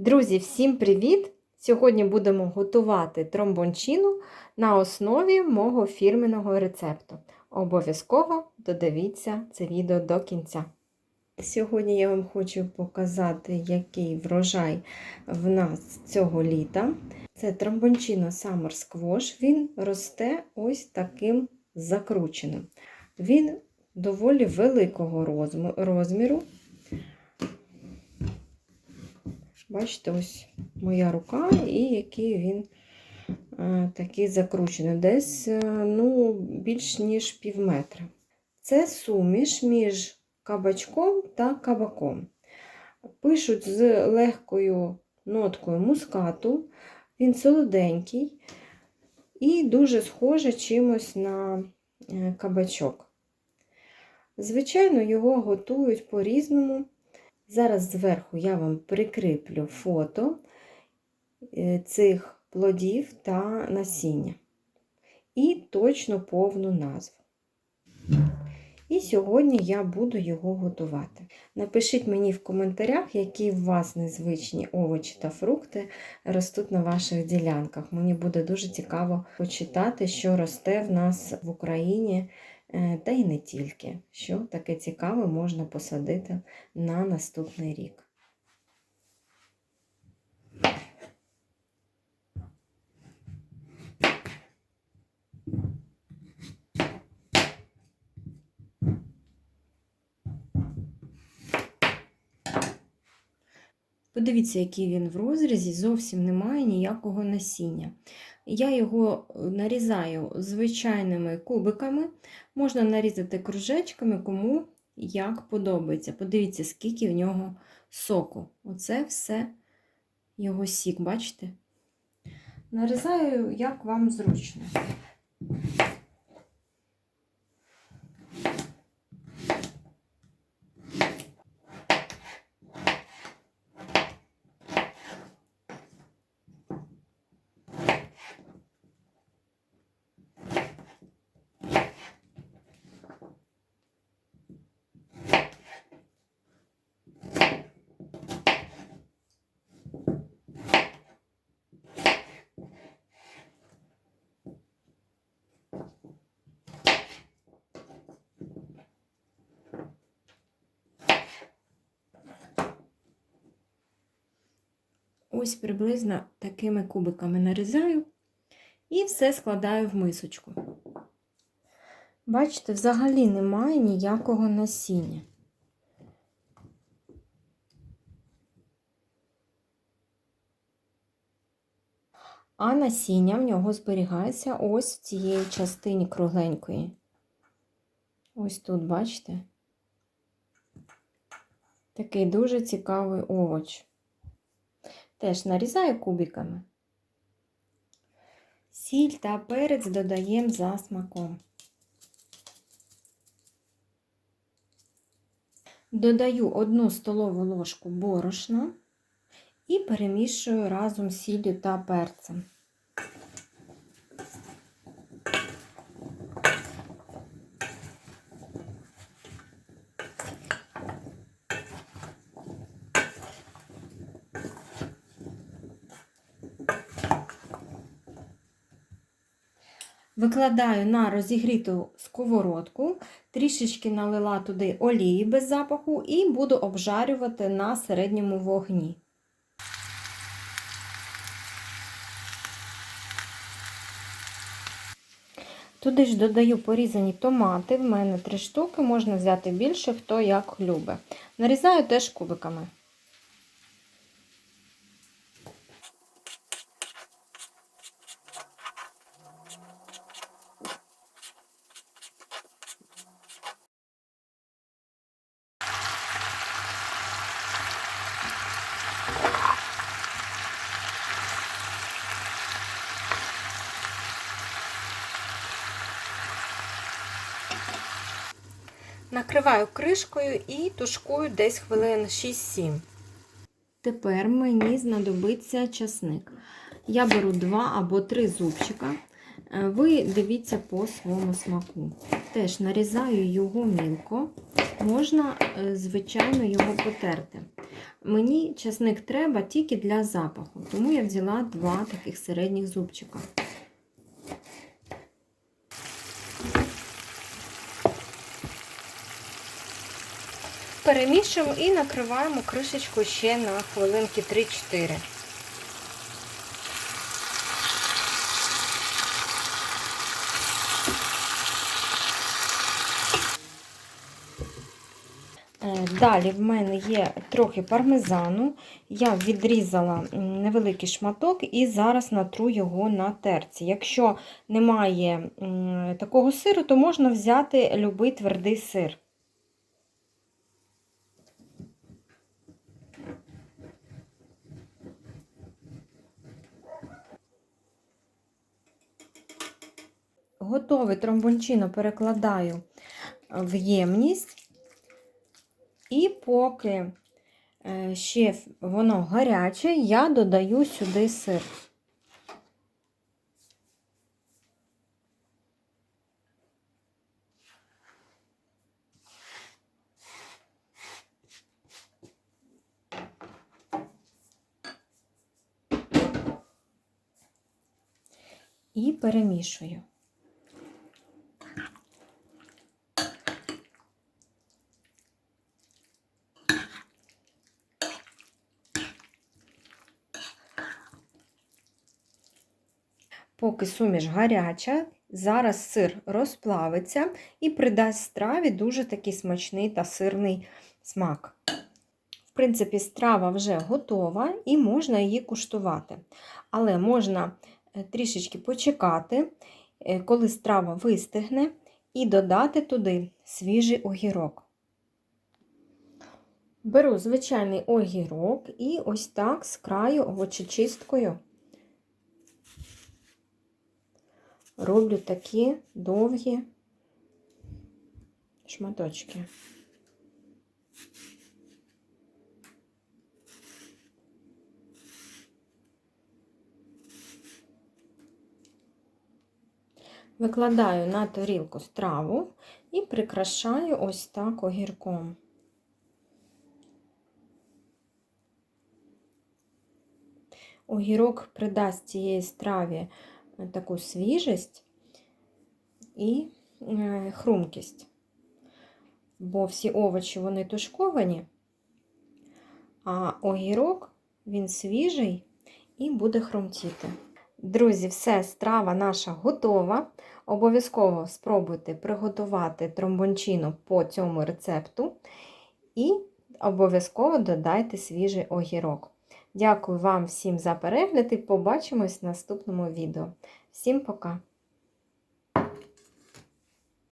Друзі, всім привіт! Сьогодні будемо готувати тромбончину на основі мого фірменного рецепту. Обов'язково додивіться це відео до кінця. Сьогодні я вам хочу показати, який врожай в нас цього літа. Це тромбончино Summer Squash. Він росте ось таким закрученим. Він доволі великого розміру. Бачите, ось моя рука, і який він е, такий закручений, десь е, ну, більш ніж пів метра. Це суміш між кабачком та кабаком. Пишуть з легкою ноткою мускату, він солоденький і дуже схожий чимось на е, кабачок. Звичайно, його готують по-різному. Зараз зверху я вам прикріплю фото цих плодів та насіння і точно повну назву. І сьогодні я буду його готувати. Напишіть мені в коментарях, які у вас незвичні овочі та фрукти ростуть на ваших ділянках. Мені буде дуже цікаво почитати, що росте в нас в Україні та й не тільки, що таке цікаве можна посадити на наступний рік. Подивіться, який він в розрізі, зовсім немає ніякого насіння. Я його нарізаю звичайними кубиками, можна нарізати кружечками, кому як подобається. Подивіться, скільки в нього соку. Оце все його сік, бачите? Нарізаю, як вам зручно. Ось приблизно такими кубиками нарізаю і все складаю в мисочку. Бачите, взагалі немає ніякого насіння. А насіння в нього зберігається ось в цієї частині кругленької. Ось тут, бачите? Такий дуже цікавий овоч. Теж нарізаю кубиками. Сіль та перець додаємо за смаком. Додаю 1 столову ложку борошна і перемішую разом з сіллю та перцем. Викладаю на розігріту сковородку, трішечки налила туди олії без запаху і буду обжарювати на середньому вогні. Туди ж додаю порізані томати, в мене три штуки, можна взяти більше, хто як любить. Нарізаю теж кубиками. Накриваю кришкою і тушкую десь хвилин 6-7. Тепер мені знадобиться часник. Я беру 2 або 3 зубчика. Е, ви дивіться по своєму смаку. Теж нарізаю його мілко, можна, е, звичайно, його потерти. Мені часник треба тільки для запаху, тому я взяла два таких середніх зубчика. Перемішуємо і накриваємо кришечку ще на хвилинки 3-4. Е, Далі в мене є трохи пармезану. Я відрізала невеликий шматок і зараз натру його на терці. Якщо немає такого сиру, то можна взяти любий твердий сир. Готовий тромбончино перекладаю в ємність. І поки е, ще воно гаряче, я додаю сюди сир. І перемішую. Поки суміш гаряча, зараз сир розплавиться і придасть страві дуже такий смачний та сирний смак. В принципі, страва вже готова і можна її куштувати. Але можна е, трішечки почекати, е, коли страва вистигне, і додати туди свіжий огірок. Беру звичайний огірок і ось так з краю овочечисткою роблю такі довгі шматочки. Викладаю на тарілку страву і прикрашаю ось так огірком. Огірок придасть цієї страві таку свіжість і е, хрумкість, бо всі овочі вони тушковані, а огірок він свіжий і буде хрумтіти. Друзі, все, страва наша готова. Обов'язково спробуйте приготувати тромбончину по цьому рецепту і обов'язково додайте свіжий огірок. Дякую вам всім за перегляд і побачимось в наступному відео. Всім пока!